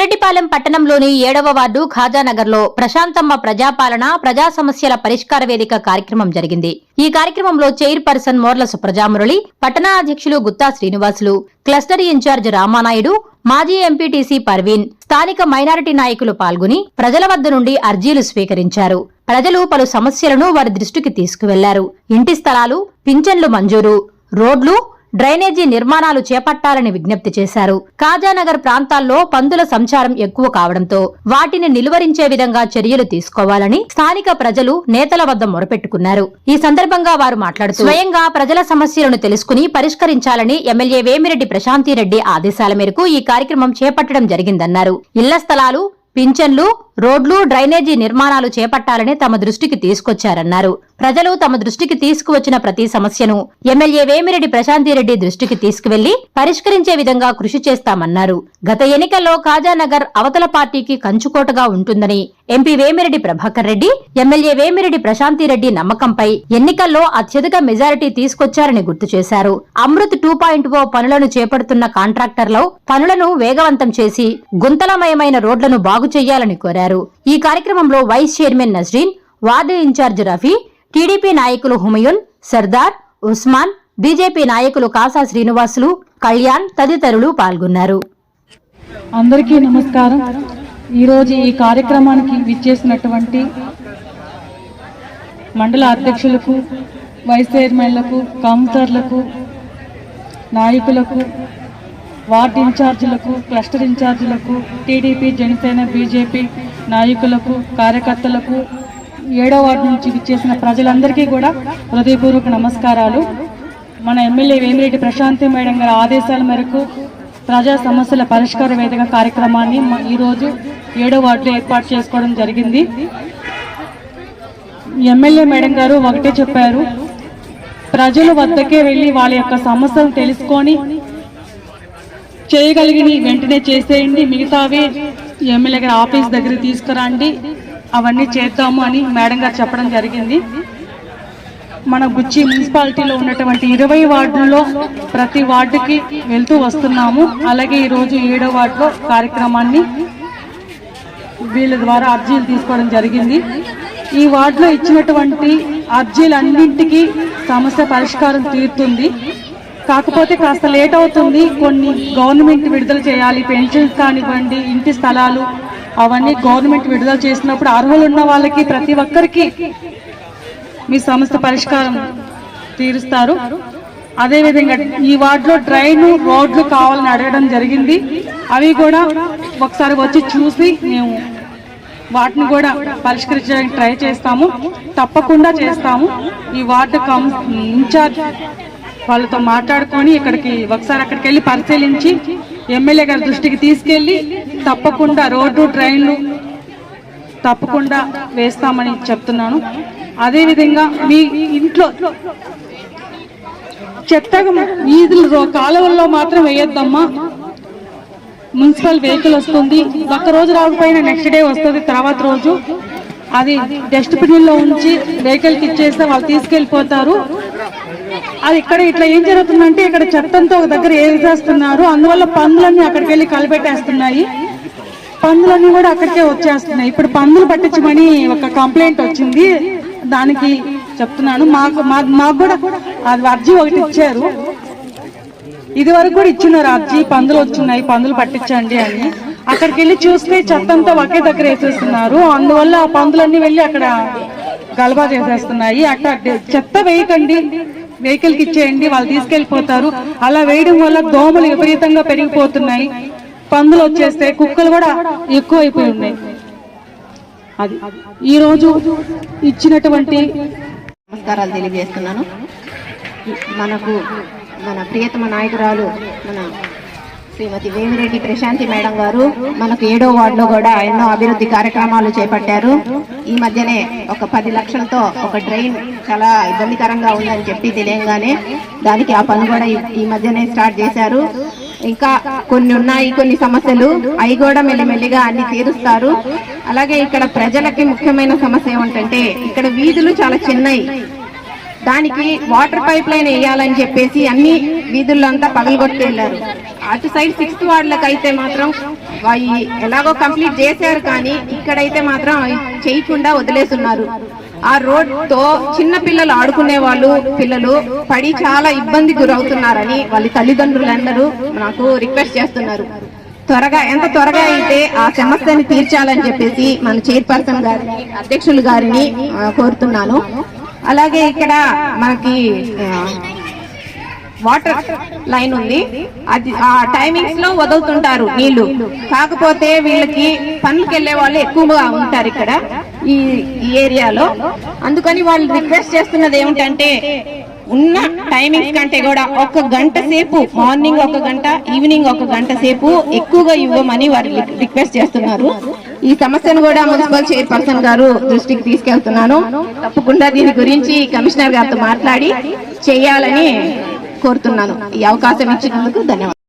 బుచ్చిరెడ్డిపాలెం పట్టణంలోని ఏడవ వార్డు ఖాజానగర్లో ప్రశాంతమ్మ ప్రజాపాలన ప్రజా సమస్యల పరిష్కార వేదిక కార్యక్రమం జరిగింది. ఈ కార్యక్రమంలో చైర్పర్సన్ మోర్ల సుప్రజామురళి పట్టణ అధ్యక్షులు గుత్తా శ్రీనివాసులు క్లస్టర్ ఇన్ఛార్జ్ రామానాయుడు మాజీ ఎంపీటీసీ పర్వీన్ స్థానిక మైనారిటీ నాయకులు పాల్గొని ప్రజల వద్ద నుండి అర్జీలు స్వీకరించారు. ప్రజలు పలు సమస్యలను వారి దృష్టికి తీసుకువెళ్ళారు. ఇంటి స్థలాలు పింఛన్లు మంజూరు రోడ్లు డ్రైనేజీ నిర్మాణాలు చేపట్టాలని విజ్ఞప్తి చేశారు. కాజానగర్ ప్రాంతాల్లో పందుల సంచారం ఎక్కువ కావడంతో వాటిని నిలువరించే విధంగా చర్యలు తీసుకోవాలని స్థానిక ప్రజలు నేతల వద్ద మొరపెట్టుకున్నారు. ఈ సందర్భంగా వారు మాట్లాడుతూ స్వయంగా ప్రజల సమస్యలను తెలుసుకుని పరిష్కరించాలని ఎమ్మెల్యే వేమిరెడ్డి ప్రశాంతిరెడ్డి ఆదేశాల మేరకు ఈ కార్యక్రమం చేపట్టడం జరిగిందన్నారు. ఇళ్ళ స్థలాలు పింఛన్లు రోడ్లు డ్రైనేజీ నిర్మాణాలు చేపట్టాలని తమ దృష్టికి తీసుకొచ్చారన్నారు. ప్రజలు తమ దృష్టికి తీసుకువచ్చిన ప్రతి సమస్యను ఎమ్మెల్యే వేమిరెడ్డి ప్రశాంతిరెడ్డి దృష్టికి తీసుకువెళ్ళి పరిష్కరించే విధంగా కృషి చేస్తామన్నారు. గత ఎన్నికల్లో కాజానగర్ అవతల పార్టీకి కంచుకోటగా ఉంటుందని ఎంపీ వేమిరెడ్డి ప్రభాకర్ రెడ్డి ఎమ్మెల్యే వేమిరెడ్డి ప్రశాంతిరెడ్డి నమ్మకంపై ఎన్నికల్లో అత్యధిక మెజారిటీ తీసుకొచ్చారని గుర్తు చేశారు. అమృత్ టూ పాయింట్ ఓ పనులను చేపడుతున్న కాంట్రాక్టర్లో పనులను వేగవంతం చేసి గుంతలమయమైన రోడ్లను బాగు చేయాలని కోరారు. ఈ కార్యక్రమంలో vice chairman Nazreen ward incharge Rafi TDP నాయకులు హుమయున్ సర్దార్ ఉస్మాన్ బీజేపీ నాయకులు కాసా శ్రీనివాసులు కళ్యాణ్ తదితరులు పాల్గొన్నారు. అందరికీ నమస్కారం. ఈరోజు ఈ కార్యక్రమానికి విచ్చేసినటువంటి మండల అధ్యక్షులకు వైస్ చైర్మన్లకు కౌన్సిలర్లకు నాయకులకు వార్డు ఇన్ఛార్జీలకు క్లస్టర్ ఇన్ఛార్జీలకు టీడీపీ జనసేన బీజేపీ నాయకులకు కార్యకర్తలకు ఏడో వార్డు నుంచి విచ్చేసిన ప్రజలందరికీ కూడా హృదయపూర్వక నమస్కారాలు. మన ఎమ్మెల్యే వేమిరెడ్డి ప్రశాంతి మేడం గారి ఆదేశాల మేరకు ప్రజా సమస్యల పరిష్కార వేదిక కార్యక్రమాన్ని ఈరోజు ఏడో వార్డులో ఏర్పాటు చేసుకోవడం జరిగింది. ఎమ్మెల్యే మేడం గారు ఒకటే చెప్పారు ప్రజల వద్దకే వెళ్ళి వాళ్ళ యొక్క సమస్యలను తెలుసుకొని చేయగలిగిన వెంటనే చేసేయండి మిగతావి ఎమ్మెల్యే గారి ఆఫీస్ దగ్గర తీసుకురండి. అవన్నీ చేద్దాము అని మేడం గారు చెప్పడం జరిగింది. మన గుచ్చి మున్సిపాలిటీలో ఉన్నటువంటి ఇరవై వార్డుల్లో ప్రతి వార్డుకి వెళ్తూ వస్తున్నాము. అలాగే ఈరోజు ఏడో వార్డులో కార్యక్రమాన్ని వీళ్ళ ద్వారా అర్జీలు తీసుకోవడం జరిగింది. ఈ వార్డులో ఇచ్చినటువంటి అర్జీలన్నింటికి సమస్య పరిష్కారం తీరుతుంది. కాకపోతే కాస్త లేట్ అవుతుంది. కొన్ని గవర్నమెంట్ విడుదల చేయాలి పెన్షన్స్ కానివ్వండి ఇంటి స్థలాలు అవన్నీ గవర్నమెంట్ విడుదల చేసినప్పుడు అర్హులు ఉన్న వాళ్ళకి ప్రతి ఒక్కరికి మీ సమస్య పరిష్కారం తీరుస్తారు. అదేవిధంగా ఈ వార్డులో డ్రైన్ రోడ్లు కావాలని అడగడం జరిగింది. అవి కూడా ఒకసారి వచ్చి చూసి మేము వాటిని కూడా పరిష్కరించడానికి ట్రై చేస్తాము. తప్పకుండా చేస్తాము. ఈ వార్డు కం ఇన్ఛార్జ్ వాళ్ళతో మాట్లాడుకొని ఇక్కడికి ఒకసారి అక్కడికి వెళ్ళి పరిశీలించి ఎమ్మెల్యే గారి దృష్టికి తీసుకెళ్ళి తప్పకుండా రోడ్డు ట్రైన్లు తప్పకుండా వేస్తామని చెప్తున్నాను. అదేవిధంగా మీ ఇంట్లో చెత్తగా వీధులు రో- కాలువల్లో మాత్రం వేయొద్దమ్మా. మున్సిపల్ వెహికల్ వస్తుంది. ఒక్క రోజు రాకపోయినా నెక్స్ట్ డే వస్తుంది తర్వాత రోజు. అది డస్ట్బిన్లో ఉంచి వెహికల్కి ఇచ్చేస్తే వాళ్ళు తీసుకెళ్ళిపోతారు. అది ఇక్కడ ఇట్లా ఏం జరుగుతుందంటే ఇక్కడ చెత్తంతో ఒక దగ్గర వేసేస్తున్నారు అందువల్ల పందులన్నీ అక్కడికి వెళ్ళి కలిపెట్టేస్తున్నాయి. పందులన్నీ కూడా అక్కడికే వచ్చేస్తున్నాయి. ఇప్పుడు పందులు పట్టించమని ఒక కంప్లైంట్ వచ్చింది. దానికి చెప్తున్నాను. మాకు మాకు కూడా అది అర్జీ ఒకటి ఇచ్చారు. ఇది వరకు కూడా ఇచ్చినారు అర్జీ. పందులు వచ్చున్నాయి పందులు పట్టించండి అని. అక్కడికి వెళ్ళి చూస్తే చెత్తంతా ఒకే దగ్గర వేసేస్తున్నారు. అందువల్ల ఆ పందులన్నీ వెళ్ళి అక్కడ గలబా చేసేస్తున్నాయి. అక్కడ చెత్త వేయకండి. వెహికల్కి ఇచ్చేయండి వాళ్ళు తీసుకెళ్ళిపోతారు అలా వేయడం వల్ల దోమలు విపరీతంగా పెరిగిపోతున్నాయి. పందులు వచ్చేస్తే కుక్కలు కూడా ఎక్కువ అయిపోయి ఉన్నాయి. అది. ఈరోజు ఇచ్చినటువంటి నమస్కారాలు తెలియజేస్తున్నాను. మనకు మన ప్రియతమ నాయకురాలు మన శ్రీమతి వేమిరెడ్డి ప్రశాంతి మేడం గారు మనకు ఏడో వార్డులో కూడా ఎన్నో అభివృద్ధి కార్యక్రమాలు చేపట్టారు. ఈ మధ్యనే ఒక పది లక్షలతో ఒక డ్రైన్ చాలా ఇబ్బందికరంగా ఉందని చెప్పి తెలియంగానే దానికి ఆ పని కూడా ఈ- మధ్యనే స్టార్ట్ చేశారు. ఇంకా కొన్ని ఉన్నాయి కొన్ని సమస్యలు. అవి కూడా మెల్లిమెల్లిగా అన్ని తీరుస్తారు. అలాగే ఇక్కడ ప్రజలకి ముఖ్యమైన సమస్య ఏమిటంటే ఇక్కడ వీధులు చాలా చిన్నవి దానికి వాటర్ పైప్ లైన్ వేయాలని చెప్పేసి అన్ని వీధుల్లో అంతా పగలగొట్టి వెళ్ళారు. అటు సైడ్ సిక్స్త్ వార్డులకు అయితే మాత్రం ఎలాగో కంప్లీట్ చేశారు కానీ ఇక్కడైతే మాత్రం చేయకుండా వదిలేస్తున్నారు. ఆ రోడ్తో చిన్న పిల్లలు ఆడుకునే వాళ్ళు పిల్లలు పడి చాలా ఇబ్బంది గురవుతున్నారని వాళ్ళ తల్లిదండ్రులందరూ నాకు రిక్వెస్ట్ చేస్తున్నారు. త్వరగా ఎంత త్వరగా అయితే ఆ సమస్యని తీర్చాలని చెప్పేసి మన చైర్పర్సన్ గారిని అధ్యక్షులు గారిని కోరుతున్నాను. అలాగే ఇక్కడ మనకి వాటర్ లైన్ ఉంది. అది ఆ టైమింగ్స్లో వదులుతుంటారు నీళ్ళు. కాకపోతే వీళ్ళకి పనులకు వెళ్ళే వాళ్ళు ఎక్కువగా ఉంటారు ఇక్కడ ఈ ఈ ఏరియాలో. అందుకని వాళ్ళు రిక్వెస్ట్ చేస్తున్నది ఏమిటంటే ఉన్న టైమింగ్స్ కంటే కూడా ఒక గంట సేపు మార్నింగ్ ఒక గంట ఈవినింగ్ ఒక గంట సేపు ఎక్కువగా ఇవ్వమని వారు రిక్వెస్ట్ చేస్తున్నారు. ఈ సమస్యను కూడా మున్సిపల్ చైర్పర్సన్ గారు దృష్టికి తీసుకెళ్తున్నాను. తప్పకుండా దీని గురించి కమిషనర్ గారితో మాట్లాడి చేయాలని కోరుతున్నాను. ఈ అవకాశం ఇచ్చినందుకు ధన్యవాదాలు.